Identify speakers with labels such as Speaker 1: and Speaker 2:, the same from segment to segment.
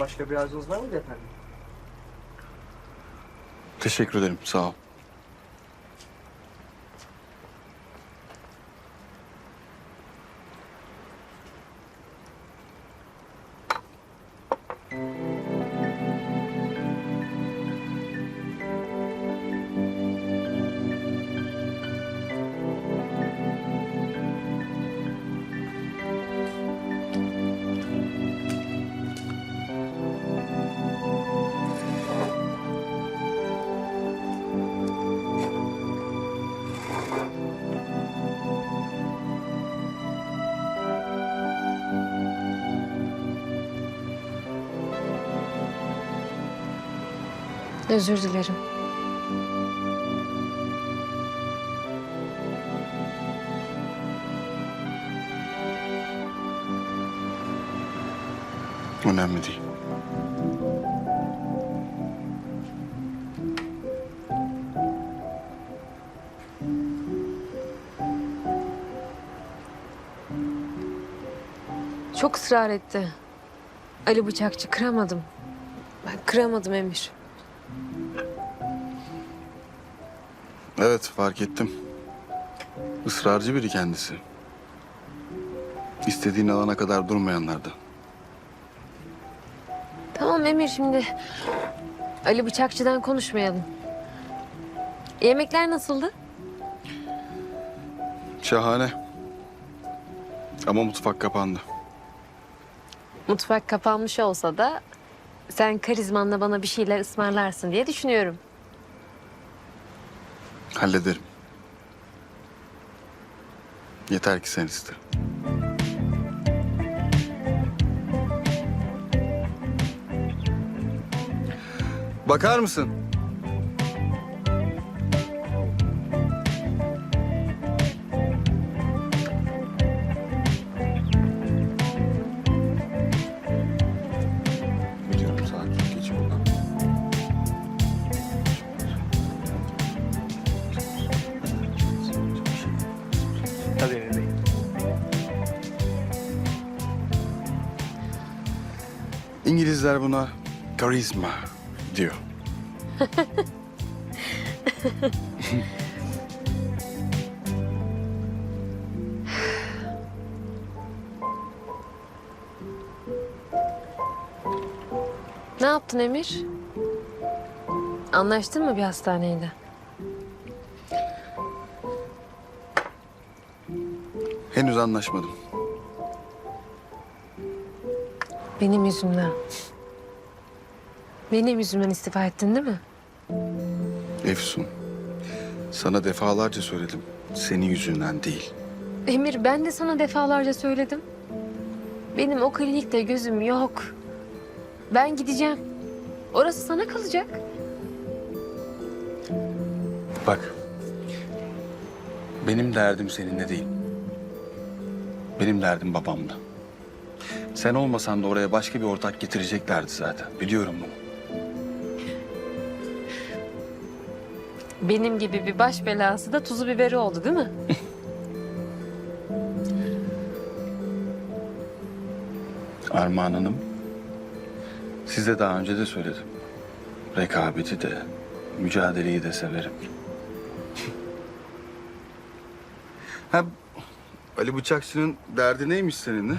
Speaker 1: Başka bir arzunuz var mıydı efendim?
Speaker 2: Teşekkür ederim. Sağ ol.
Speaker 3: Özür dilerim.
Speaker 2: Önemli değil.
Speaker 3: Çok ısrar etti. Ali Bıçakçı kıramadım. Ben kıramadım Emir.
Speaker 2: Evet fark ettim. Israrcı biri kendisi. İstediğini alana kadar durmayanlardan.
Speaker 3: Tamam Emir şimdi Ali Bıçakçı'dan konuşmayalım. Yemekler nasıldı?
Speaker 2: Şahane. Ama mutfak kapandı.
Speaker 3: Mutfak kapanmış olsa da sen karizmanla bana bir şeyler ısmarlarsın diye düşünüyorum.
Speaker 2: Hallederim. Yeter ki sen iste. Bakar mısın? İngilizler buna karizma diyor.
Speaker 3: Ne yaptın Emir? Anlaştın mı bir hastaneyle?
Speaker 2: Henüz anlaşmadım.
Speaker 3: Benim yüzümden. Benim yüzümden istifa ettin değil mi?
Speaker 2: Efsun, sana defalarca söyledim. Senin yüzünden değil.
Speaker 3: Emir ben de sana defalarca söyledim. Benim o klinikte gözüm yok. Ben gideceğim. Orası sana kalacak.
Speaker 2: Bak, benim derdim seninle değil. Benim derdim babamla. Sen olmasan da oraya başka bir ortak getireceklerdi zaten. Biliyorum bunu.
Speaker 3: Benim gibi bir baş belası da tuzu biberi oldu değil mi?
Speaker 2: Armağan Hanım, size daha önce de söyledim. Rekabeti de, mücadeleyi de severim. ha, Ali Bıçakçı'nın derdi neymiş seninle?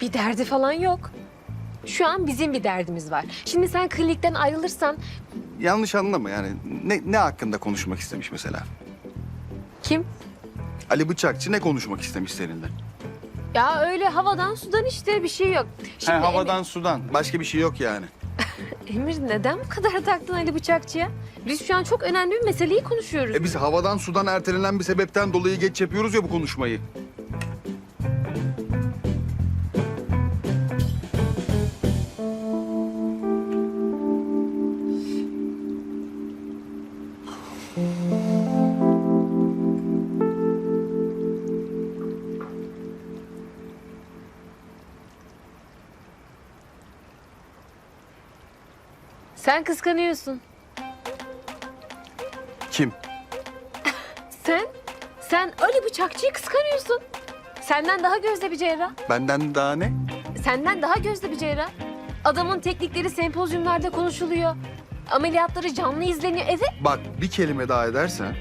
Speaker 3: Bir derdi falan yok. Şu an bizim bir derdimiz var. Şimdi sen klinikten ayrılırsan
Speaker 2: Yanlış anlama yani. Ne, ne hakkında konuşmak istemiş mesela?
Speaker 3: kim?
Speaker 2: Ali Bıçakçı ne konuşmak istemiş seninle?
Speaker 3: Ya öyle havadan sudan işte bir şey yok. Şimdi
Speaker 2: Ha, havadan sudan. Başka bir şey yok yani.
Speaker 3: Emir, Emir neden bu kadar taktın Ali Bıçakçı'ya? Biz şu an çok önemli bir meseleyi konuşuyoruz.
Speaker 2: E biz havadan sudan ertelenen bir sebepten dolayı geç yapıyoruz ya bu konuşmayı.
Speaker 3: Sen kıskanıyorsun.
Speaker 2: Kim?
Speaker 3: Sen, sen Ali Bıçakçı'yı kıskanıyorsun. Senden daha gözde bir cerrah.
Speaker 2: Benden daha ne?
Speaker 3: Senden daha gözde bir cerrah. Adamın teknikleri sempozyumlarda konuşuluyor. Ameliyatları canlı izleniyor. Evet.
Speaker 2: Bak bir kelime daha edersen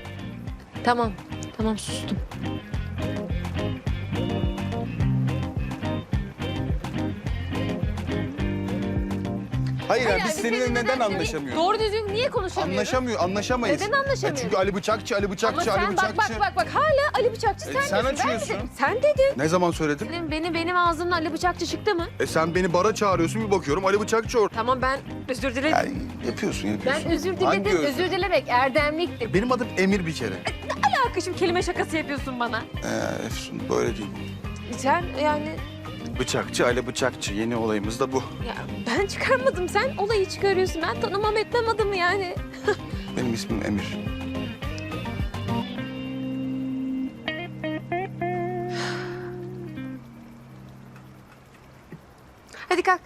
Speaker 3: Tamam. Tamam sustum.
Speaker 2: Hayır ya biz seninle neden anlaşamıyoruz?
Speaker 3: Doğru düzgün niye konuşamıyoruz?
Speaker 2: Anlaşamıyor, anlaşamayız.
Speaker 3: Neden anlaşamıyoruz?
Speaker 2: E çünkü Ali Bıçakçı, Ali
Speaker 3: Ama
Speaker 2: Bıçakçı,
Speaker 3: sen
Speaker 2: Ali
Speaker 3: bak
Speaker 2: Bıçakçı.
Speaker 3: bak bak bak hala Ali Bıçakçı
Speaker 2: E,
Speaker 3: sen,
Speaker 2: sen
Speaker 3: diyorsun. Ben
Speaker 2: açıyorsun.
Speaker 3: dedim. Sen dedin.
Speaker 2: Ne zaman söyledin?
Speaker 3: Benim, benim, benim ağzımdan Ali Bıçakçı çıktı mı?
Speaker 2: E sen beni bara çağırıyorsun bir bakıyorum Ali Bıçakçı orada.
Speaker 3: Tamam ben özür dilerim.
Speaker 2: Ya, yapıyorsun yapıyorsun.
Speaker 3: ben özür
Speaker 2: Hangi
Speaker 3: diledim.
Speaker 2: özür?
Speaker 3: Özür dilemek erdemliktir.
Speaker 2: Benim adım Emir bir kere.
Speaker 3: Arkadaşım kelime şakası yapıyorsun bana.
Speaker 2: Ee, Efsun böyle değil.
Speaker 3: Sen yani
Speaker 2: Bıçakçı, Ali Bıçakçı. Yeni olayımız da bu.
Speaker 3: ya ben çıkarmadım. Sen olayı çıkarıyorsun. Ben tanımam etmem adımı yani.
Speaker 2: Benim ismim Emir.
Speaker 3: Hadi kalk.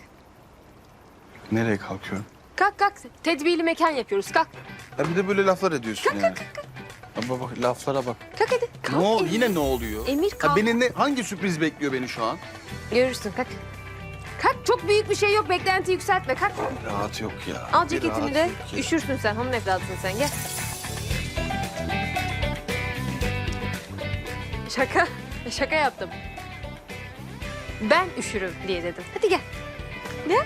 Speaker 2: Nereye kalkıyorum?
Speaker 3: Kalk kalk. Tedbirli mekan yapıyoruz. Kalk.
Speaker 2: Ya bir de böyle laflar ediyorsun
Speaker 3: Kalk
Speaker 2: yani.
Speaker 3: kalk kalk.
Speaker 2: Ama bak laflara bak.
Speaker 3: Kalk hadi.
Speaker 2: Ne
Speaker 3: Kalk.
Speaker 2: ol,
Speaker 3: Emir.
Speaker 2: yine ne oluyor?
Speaker 3: Emir
Speaker 2: Ha,
Speaker 3: kalk.
Speaker 2: beni ne, hangi sürpriz bekliyor beni şu an?
Speaker 3: Görürsün kalk. Kalk çok büyük bir şey yok. Beklenti yükseltme. Kalk.
Speaker 2: Rahat yok ya.
Speaker 3: Al
Speaker 2: Bir
Speaker 3: ceketini de.
Speaker 2: yok ya.
Speaker 3: Üşürsün sen. Hanım evladısın sen. Gel. Şaka. Şaka yaptım. Ben üşürüm diye dedim. Hadi gel. Gel.